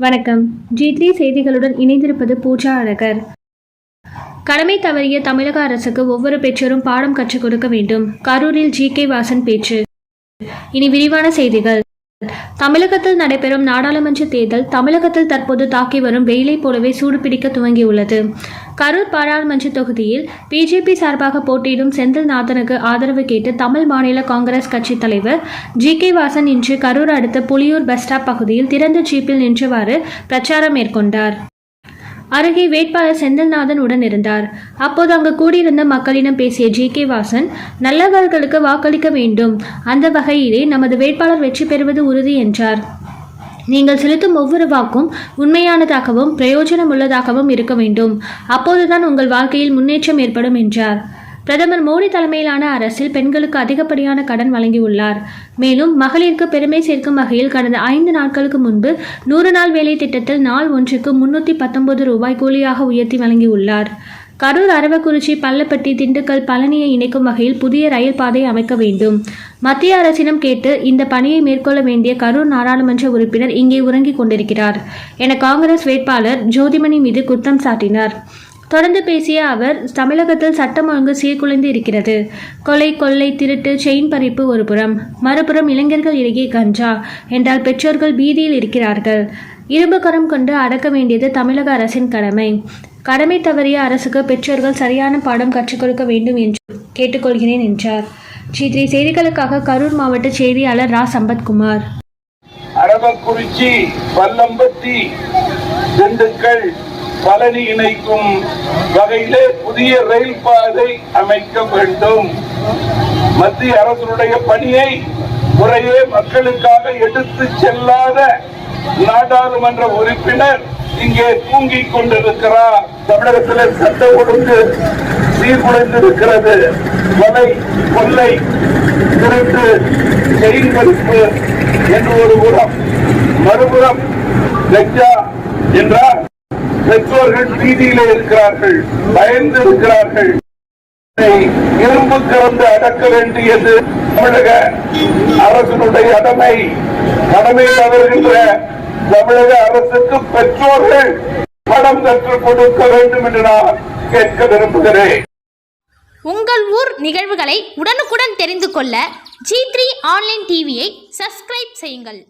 வணக்கம். G three செய்திகளுடன் இணைந்திருப்பது பூஜா அழகர். கடமை தவறிய தமிழக அரசுக்கு ஒவ்வொரு பெற்றோரும் பாடம் கற்றுக் கொடுக்க வேண்டும். கரூரில் ஜி கே வாசன் பேச்சு. இனி விரிவான செய்திகள். தமிழகத்தில் நடைபெறும் நாடாளுமன்ற தேர்தல் தமிழகத்தில் தற்போது தாக்கி வரும் வெயிலை போலவே சூடுபிடிக்க துவங்கியுள்ளது. கரூர் பாராளுமன்ற தொகுதியில் பிஜேபி சார்பாக போட்டியிடும் செந்தில்நாதனுக்கு ஆதரவு கேட்டு தமிழ் மாநில காங்கிரஸ் கட்சி தலைவர் ஜி கே வாசன் இன்று கரூர் அடுத்த புலியூர் பஸ் ஸ்டாப் பகுதியில் திறந்த ஜீப்பில் நின்றவாறு பிரச்சாரம் மேற்கொண்டார். அருகே வேட்பாளர் செந்தில்நாதன் உடன் இருந்தார். அப்போது அங்கு கூடியிருந்த மக்களிடம் பேசிய ஜி. கே. வாசன் நல்லவர்களுக்கு வாக்களிக்க வேண்டும். அந்த வகையிலே நமது வேட்பாளர் வெற்றி பெறுவது உறுதி என்றார். நீங்கள் செலுத்தும் ஒவ்வொரு வாக்கும் உண்மையானதாகவும் பிரயோஜனமுள்ளதாகவும் இருக்க வேண்டும். அப்போதுதான் உங்கள் வாழ்க்கையில் முன்னேற்றம் ஏற்படும் என்றார். பிரதமர் மோடி தலைமையிலான அரசில் பெண்களுக்கு அதிகப்படியான கடன் வழங்கியுள்ளார். மேலும் மகளிருக்கு பெருமை சேர்க்கும் வகையில் கடந்த ஐந்து நாட்களுக்கு முன்பு நூறு நாள் வேலை திட்டத்தில் நாள் ஒன்றுக்கு முன்னூற்றி பத்தொன்பது ரூபாய் கூலியாக உயர்த்தி வழங்கியுள்ளார். கரூர் அரவக்குறிச்சி பள்ளப்பட்டி திண்டுக்கல் பழனியை இணைக்கும் வகையில் புதிய ரயில் பாதை அமைக்க வேண்டும். மத்திய அரசிடம் கேட்டு இந்த பணியை மேற்கொள்ள வேண்டிய கரூர் நாடாளுமன்ற உறுப்பினர் இங்கே உறங்கிக் கொண்டிருக்கிறார். என காங்கிரஸ் வேட்பாளர் ஜோதிமணி மீது குற்றம் சாட்டினார். தொடர்ந்து பேசிய அவர் தமிழகத்தில் சட்டம் ஒழுங்கு சீர்குலைந்து இருக்கிறது. கொலை கொள்ளை திருட்டு செயின் பறிப்பு ஒரு புறம். மறுபுறம் இளைஞர்கள் இடையே கஞ்சா. என்றால் பெற்றோர்கள் பீதியில் இருக்கிறார்கள். இரும்பு கரம் கொண்டு அடக்க வேண்டியது தமிழக அரசின் கடமை. கடமை தவறிய அரசுக்கு பெற்றோர்கள் சரியான பாடம் கற்றுக் கொடுக்க வேண்டும் என்று கேட்டுக்கொள்கிறேன் என்றார். சித்ரி செய்திகளுக்காக கரூர் மாவட்ட செய்தியாளர் ரா. சம்பத்குமார். அரவக்குறிச்சி பல்லம்பட்டி திண்டுக்கல் பழனி இணைக்கும் வகையிலே புதிய ரயில் பாதை அமைக்க வேண்டும். மத்திய அரசுடைய பணியை முறையே மக்களுக்காக எடுத்து செல்லாத நாடாளுமன்ற உறுப்பினர் இங்கே தூங்கிக் கொண்டிருக்கிறார். தமிழகத்தில் சட்ட ஒழுங்கு சீர்குலைந்திருக்கிறது. கொலை கொள்ளை திருட்டு செயின் என்று ஒரு புறம் மறுபுறம் லஜ்ஜா என்றார் பெற்றோர்கள் பீதியிலே இருக்கிறார்கள் பயந்து இருக்கிறார்கள். இரும்பு கலந்து அடக்க வேண்டியது தமிழக அரசினுடைய கடமை. கடமை தவறுகின்ற தமிழக அரசுக்கு பெற்றோர்கள் படம் கற்றுக் கொடுக்க வேண்டும் என்று நான் கேட்க விரும்புகிறேன். உங்கள் ஊர் நிகழ்வுகளை உடனுக்குடன் தெரிந்து கொள்ள ஜி த்ரீ ஆன்லைன் டிவியை சப்ஸ்கிரைப் செய்யுங்கள்.